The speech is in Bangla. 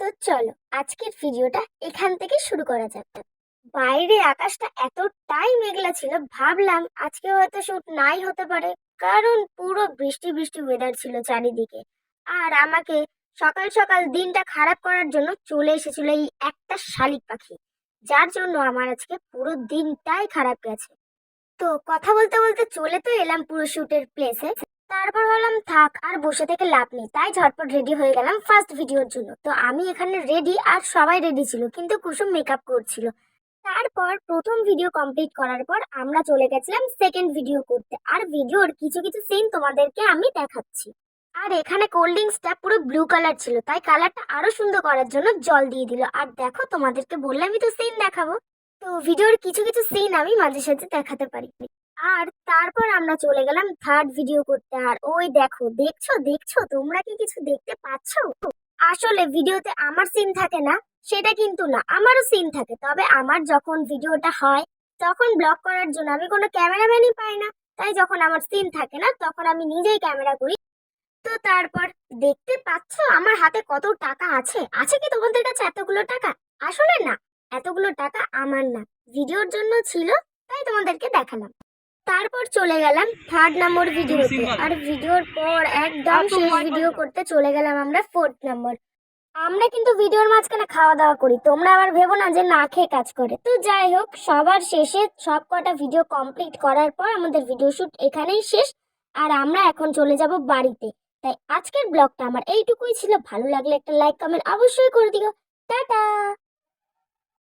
তো চলো, আজকের ভিডিওটা এখান থেকে শুরু করা যাক। বাইরে আকাশটা এতটাই মেঘলা ছিল, ভাবলাম আজকে হয়তো শুট নাই হতে পারে, কারণ পুরো বৃষ্টি বৃষ্টি ওয়েদার ছিল চারিদিকে। আর আমাকে সকাল সকাল দিনটা খারাপ করার জন্য চলে এসেছিল এই একটা শালিক পাখি, যার জন্য আমার আজকে পুরো দিনটাই খারাপ গেছে। তো কথা বলতে বলতে চলে তো এলাম পুরো শুটের প্লেসে তারপর ভাবলাম, থাক, আর বসে থেকে লাভ নেই। তাই ঝটপট রেডি হয়ে গেলাম ফার্স্ট ভিডিওর জন্য। তো আমি এখানে রেডি আর সবাই রেডি ছিল, কিন্তু কুসুম মেকআপ করছিল। তারপর প্রথম ভিডিও কমপ্লিট করার পর আমরা চলে গেছিলাম সেকেন্ড ভিডিও করতে। আর ভিডিওর কিছু কিছু সিন তোমাদেরকে আমি দেখাচ্ছি। আর এখানে কোল্ড ড্রিঙ্কসটা পুরো ব্লু কালার ছিল, তাই কালারটা আরও সুন্দর করার জন্য জল দিয়ে দিল। আর দেখো, তোমাদেরকে বললামই তো সিন দেখাবো। তো ভিডিওর কিছু কিছু সিন আমি মাঝে সাঝে দেখাতে পারি। আর তারপর আমরা চলে গেলাম থার্ড ভিডিও করতে। আর ওই দেখো, দেখছ দেখছ? তোমরা কি কিছু দেখতে পাচ্ছ? আসলে ভিডিওতে আমার সিন থাকে না, সেটা কিন্তু না, আমারও সিন থাকে। তবে আমার যখন ভিডিওটা হয়, তখন ব্লগ করার জন্য আমি কোনো ক্যামেরাম্যানই পাই না। তাই যখন আমার সিন থাকে না, তখন আমি নিজেই ক্যামেরা করি। তো তারপর দেখতে পাচ্ছ, আমার হাতে কত টাকা আছে? আছে কি তোমাদের কাছে এতগুলো টাকা? আসলে না, এতগুলো টাকা আমার না। ভিডিওর জন্য ছিল, তাই তোমাদেরকে দেখালাম। তারপর চলে গেলাম থার্ড নম্বর ভিডিওতে আর ভিডিওর পর একদম শেষ ভিডিও করতে চলে গেলাম আমরা ফোর্থ নম্বর আমরা কিন্তু ভিডিওর মাঝখানে খাওয়া দাওয়া করি। তোমরা আবার ভেবো না যে না খেয়ে কাজ করে। তো যাই হোক সবার শেষে সব কটা ভিডিও কমপ্লিট করার পর আমাদের ভিডিও শুট এখানেই শেষ। আর আমরা এখন চলে যাব বাড়িতে। তাই আজকের ব্লগটা আমার এইটুকুই ছিল। ভালো লাগলে একটা লাইক কমেন্ট অবশ্যই করে দিও। টাটা!